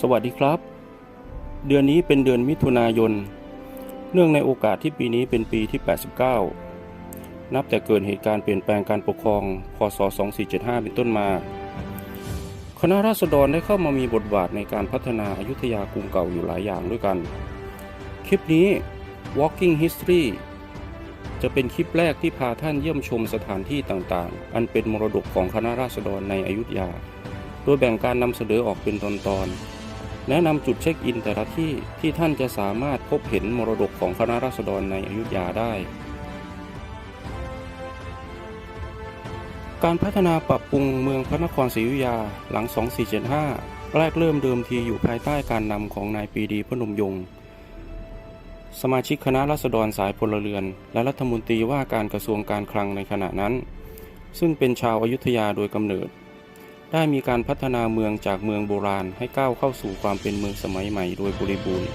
สวัสดีครับ เดือนนี้เป็นเดือนมิถุนายน เนื่องในโอกาสที่ปีนี้เป็นปีที่ 89 นับแต่เกิดเหตุการณ์เปลี่ยนแปลงการปกครอง พศ 2475 เป็นต้นมา คณะราษฎรได้เข้ามามีบทบาทในการพัฒนาอายุทยากรุงเก่าอยู่หลายอย่างด้วยกัน คลิปนี้ Walking History จะเป็นคลิปแรกที่พาท่านเยี่ยมชมสถานที่ต่างๆ อันเป็นมรดกของคณะราษฎรในอยุธยา โดยแบ่งการนำเสนอออกเป็นตอนๆ แนะนำจุดเช็คอินแต่ละที่ที่ท่านจะสามารถพบเห็นมรดกของคณะราษฎรในอยุธยาได้ การพัฒนาปรับปรุงเมืองพระนครศรีอยุธยาหลัง 2475 แรกเริ่มเดิมทีอยู่ภายใต้การนำของนายปรีดีพนมยงค์สมาชิกคณะราษฎรสายพลเรือน และรัฐมนตรีว่าการกระทรวงการคลังในขณะนั้น ซึ่งเป็นชาวอายุทยาโดยกำเนิด ได้มีการพัฒนาเมืองจากเมืองโบราณให้ก้าวเข้าสู่ความเป็นเมืองสมัยใหม่โดยบริบูรณ์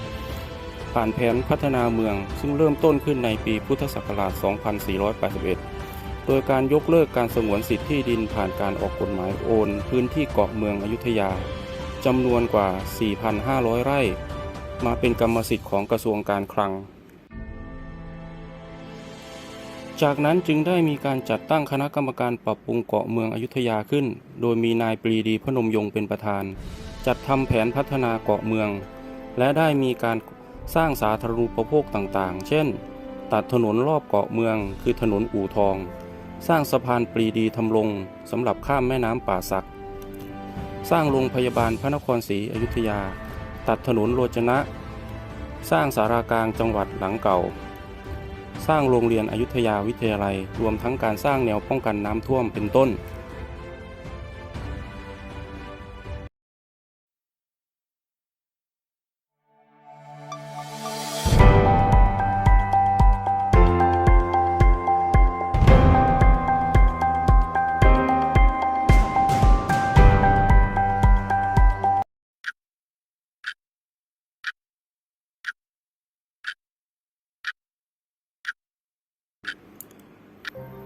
ผ่านแผนพัฒนาเมืองซึ่งเริ่มต้นขึ้นในปีพุทธศักราช 2481 โดยการยกเลิกการสงวนสิทธิที่ดินผ่านการออกกฎหมายโอน พื้นที่เกาะเมืองอยุธยาจำนวนกว่า 4,500 ไร่ มาเป็นกรรมสิทธิ์ของกระทรวงการคลัง จากนั้นจึงได้มีการจัดตั้งคณะกรรมการปรับปรุงเกาะเมืองอยุธยาขึ้น โดยมีนายปรีดีพนมยงค์เป็นประธาน จัดทำแผนพัฒนาเกาะเมือง และได้มีการสร้างสาธารณูปโภคต่างๆ เช่น ตัดถนนรอบเกาะเมือง คือถนนอู่ทอง สร้างสะพานปรีดีทำลงสำหรับข้ามแม่น้ำป่าสัก สร้างโรงพยาบาลพระนครศรีอยุธยา ตัดถนนโรจนะ สร้างสารากลางจังหวัดหลังเก่า สร้างโรงเรียนอยุธยาวิทยาลัย รวมทั้งการสร้างแนวป้องกันน้ำท่วมเป็นต้น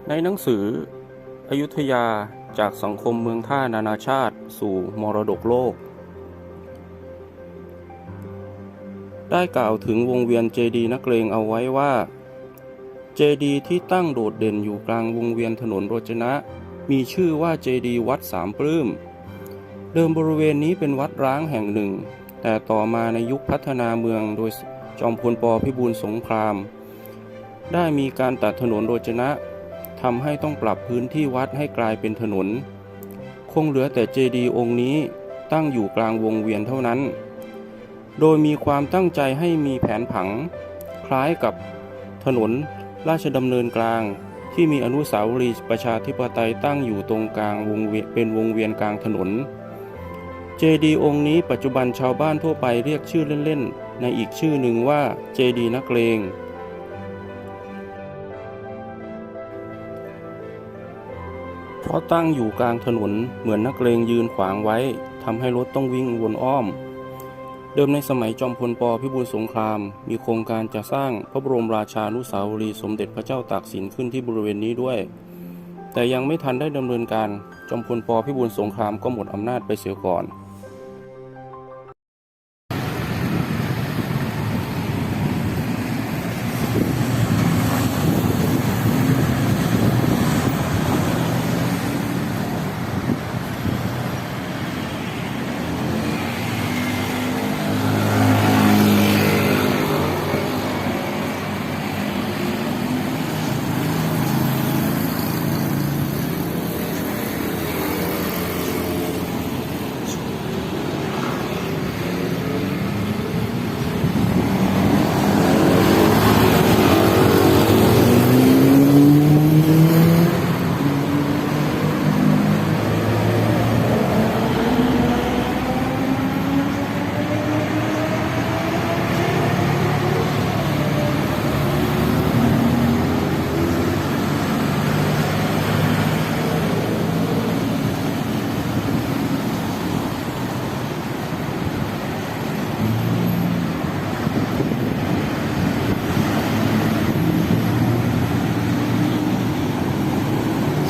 ในหนังสือ อยุธยาจากสังคมเมืองท่านานาชาติสู่มรดกโลก ได้กล่าวถึงวงเวียนเจดีนักเลงเอาไว้ว่า เจดีที่ตั้งโดดเด่นอยู่กลางวงเวียนถนนโรจนะ มีชื่อว่าเจดีวัดสามปลื้ม เดิมบริเวณนี้เป็นวัดร้างแห่งหนึ่ง แต่ต่อมาในยุคพัฒนาเมืองโดยจอมพลปพิบูลสงคราม ได้มีการตัดถนนโรจนะ ทำให้ต้องปรับพื้นที่วัดให้กลายเป็นถนน คงเหลือแต่เจดีย์องค์นี้ตั้งอยู่กลางวงเวียนเท่านั้น โดยมีความตั้งใจให้มีแผนผัง คล้ายกับถนนราชดำเนินกลางที่มีอนุสาวรีย์ประชาธิปไตยตั้งอยู่ตรงกลางวงเวียนเป็นวงเวียนกลางถนน เจดีย์องค์นี้ปัจจุบันชาวบ้านทั่วไปเรียกชื่อเล่นๆ ในอีกชื่อหนึ่งว่าเจดีย์นักเลง ราะตั้งอยู่กลางถนนเหมือนนักเลงยืนขวางไว้ทำให้รถต้องวิ่งวนอ้อม เดิมในสมัยจอมพลปพิบูลสงคราม มีโครงการจะสร้างพระบรมราชานุสาวรีย์สมเด็จพระเจ้าตากสินขึ้นที่บริเวณนี้ด้วย แต่ยังไม่ทันได้ดำเนินการจอมพลปพิบูลสงครามก็หมดอำนาจไปเสียก่อน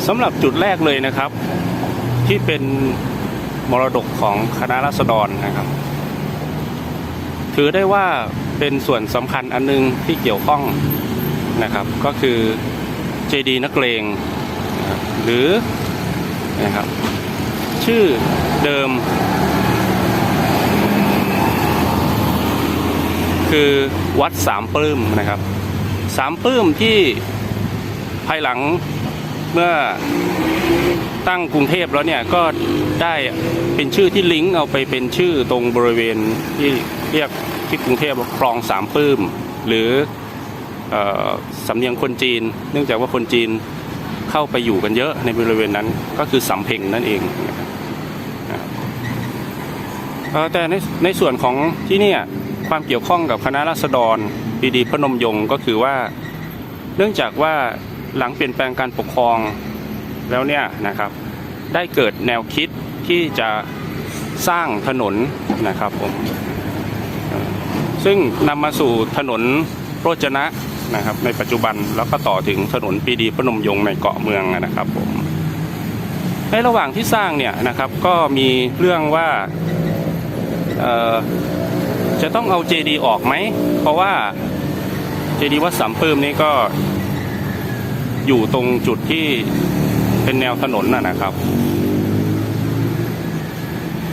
สำหรับจุดแรกเลยนะครับ ที่เป็นมรดกของคณะรัษฎรนะครับ ถือได้ว่าเป็นส่วนสำคัญอันนึงที่เกี่ยวข้องนะครับ ก็คือเจดีนักเลงหรือนะครับ ชื่อเดิม คือวัดสามปลื้มนะครับสามปลื้มที่ภายหลัง เมื่อตั้งกรุงเทพแล้วเนี่ยก็ได้เป็นชื่อที่ลิงก์เอาไปเป็นชื่อตรงบริเวณที่เรียกที่กรุงเทพคลองสามปลื้ม หรืออสำเนียงคนจีน เนื่องจากว่าคนจีนเข้าไปอยู่กันเยอะในบริเวณนั้นก็คือสำเพ็งนั่นเองนะครับแต่ในในส่วนของที่เนี่ยความเกี่ยวข้องกับคณะราษฎรปรีดีพนมยงก็คือว่า เนื่องจากว่า หลังเปลี่ยนแปลงการปกครองแล้วเนี่ยนะครับ ได้เกิดแนวคิดที่จะสร้างถนนนะครับผมซึ่งนำมาสู่ถนนโรจนะนะครับในปัจจุบันแล้วก็ต่อถึงถนนปีดีพนมยงในเกาะเมืองนะครับผมในระหว่างที่สร้างเนี่ยนะครับก็มีเรื่องว่าจะต้องเอาเจดีออกไหม เพราะว่าเจดีวัดสามปื้มนี่ก็ อยู่ตรงจุดที่เป็นแนวถนนน่ะนะครับ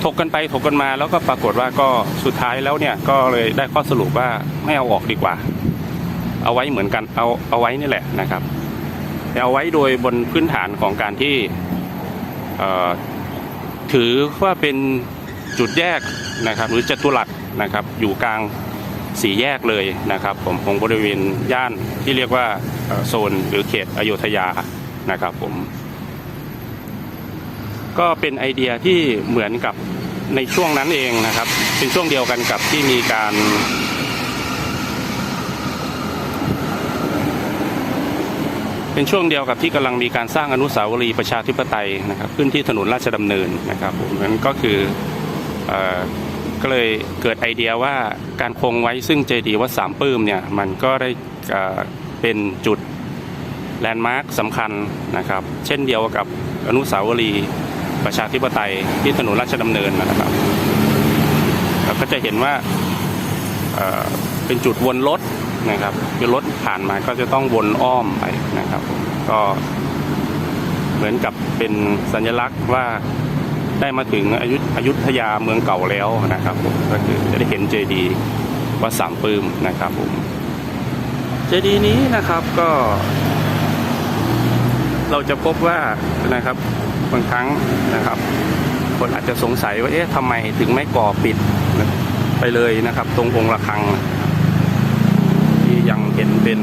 ถกกันไปถกกันมาแล้วก็ปรากฏว่าก็สุดท้ายแล้วเนี่ยก็เลยได้ข้อสรุปว่าไม่เอาออกดีกว่า เอาไว้เหมือนกันเอาเอาไว้นี่แหละนะครับแต่เอาไว้โดยบนพื้นฐานของการที่ถือว่าเป็นจุดแยกนะครับ หรือจตุรัสนะครับ อยู่กลาง สี่แยกเลยนะครับผมของบริเวณย่านที่เรียกว่าโซนหรือเขตอโยธยานะครับผม ก็เป็นไอเดียที่เหมือนกับในช่วงนั้นเองนะครับ เป็นช่วงเดียวกันกับที่มีการเป็นช่วงเดียวกับที่กำลังมีการสร้างอนุสาวรีย์ประชาธิปไตยนะครับ ขึ้นที่ถนนราชดำเนินนะครับผมนั้นก็คืออ ก็เลยเกิดไอเดียว่าการคงไว้ซึ่งเจดีย์วัดสามปื้มเนี่ยมันก็ได้เป็นจุดแลนด์มาร์คสำคัญนะครับ เช่นเดียวกับอนุสาวรีย์ประชาธิปไตยที่ถนนราชดำเนินนะครับเราก็จะเห็นว่าเอ่อเป็นจุดวนรถนะครับคือรถผ่านมาก็จะต้องวนอ้อมไปนะครับ ก็เหมือนกับเป็นสัญลักษณ์ว่า ได้มาถึงอยุอยุธยาเมืองเก่าแล้วนะครับผมก็คือจะได้เห็นเจดีวัดสามปื้มนะครับผมเจดีนี้นะครับก็ เราจะพบว่านะครับบางครั้งนะครับ คนอาจจะสงสัยว่าเอ๊ะทำไมถึงไม่ก่อปิดไปเลยนะครับ ตรงองค์ระฆัง ที่ยังเห็นเป็น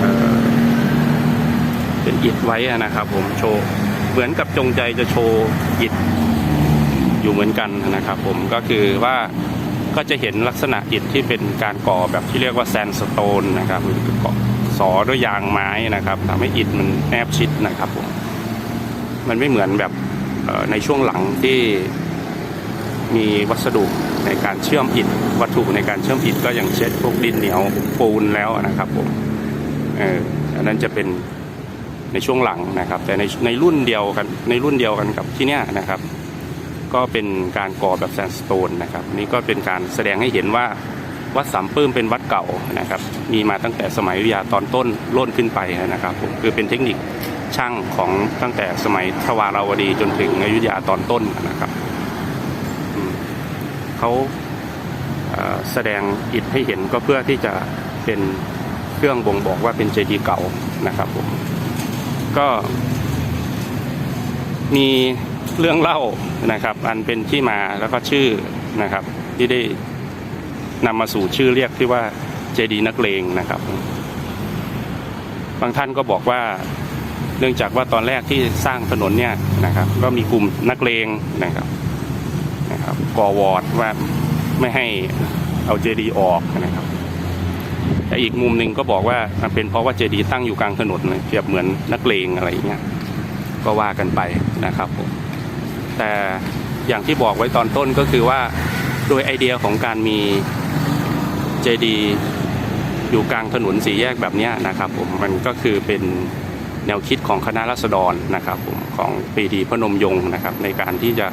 เเป็นอิฐไว้นะครับ ผมโชว์ เหมือนกับจงใจจะโชว์อิฐอยู่เหมือนกันนะครับ ผมก็คือว่าก็จะเห็นลักษณะอิฐที่เป็นการก่อแบบที่เรียกว่าแซนสโตนนะครับหรือก่อสอด้วยยางไม้นะครับทำให้อิฐมันแนบชิดนะครับผมมันไม่เหมือนแบบในช่วงหลังที่มีวัสดุในการเชื่อมอิฐวัตถุในการเชื่อมอิฐก็อย่างเช่นพวกดินเหนียวปูนแล้วนะครับผมเอออันนั้นจะเป็น ในช่วงหลังนะครับ แต่ในในรุ่นเดียวกันในรุ่นเดียวกันกับที่เนี้ยนะครับ ก็เป็นการก่อแบบแซนสโตนนะครับนี่ก็เป็นการแสดงให้เห็นว่าวัดสามปื้มเป็นวัดเก่านะครับ มีมาตั้งแต่สมัยอยุธยาตอนต้นร่นขึ้นไปนะครับคือเป็นเทคนิคช่างของตั้งแต่สมัยทวาราวดีจนถึงอยุธยาตอนต้นนะครับเขาแสดงอิฐให้เห็นก็เพื่อที่จะเป็นเครื่องบ่งบอกว่าเป็นเจดีย์เก่านะครับผม ก็ มีเรื่องเล่านะครับ อันเป็นที่มาแล้วก็ชื่อนะครับ ที่ได้นำมาสู่ชื่อเรียกที่ว่าเจดีนักเลงนะครับ บางท่านก็บอกว่าเนื่องจากว่าตอนแรกที่สร้างถนนเนี่ยนะครับ ก็มีกลุ่มนักเลงนะครับนะครับก่อวอร์ดว่าไม่ให้เอาเจดีออกนะครับ อีกมุมหนึ่งก็บอกว่ามันเป็นเพราะว่าเจดีย์ตั้งอยู่กลางถนนเปรียบเหมือนนักเลงอะไรอย่างเงี้ยก็ว่ากันไปนะครับผมแต่อย่างที่บอกไว้ตอนต้นก็คือว่าโดยไอเดียของการมีเจดีย์อยู่กลางถนนสีแยกแบบนี้นะครับผมมันก็คือเป็นแนวคิดของคณะรัษฎรนะครับผมของปรีดีพนมยงค์นะครับในการที่จะ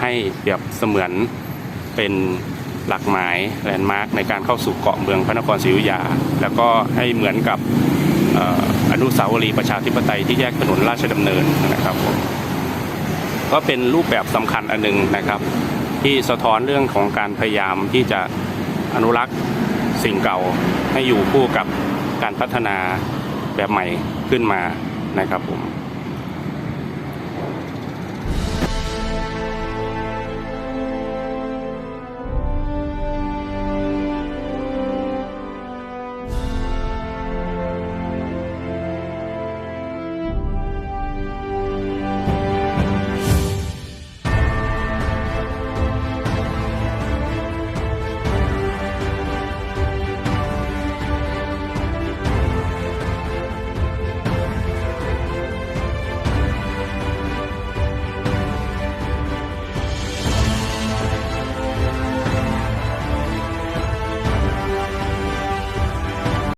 ให้เปรียบเสมือนเป็น หลักหมายแลนด์มาร์คในการเข้าสู่เกาะเมืองพระนครศรีอยุธยา แล้วก็ให้เหมือนกับอนุสาวรีย์ประชาธิปไตยที่แยกถนนราชดำเนินนะครับผมก็เป็นรูปแบบสำคัญอันหนึงนะครับ ที่สะท้อนเรื่องของการพยายามที่จะอนุรักษ์สิ่งเก่าให้อยู่คู่กับการพัฒนาแบบใหม่ขึ้นมานะครับผม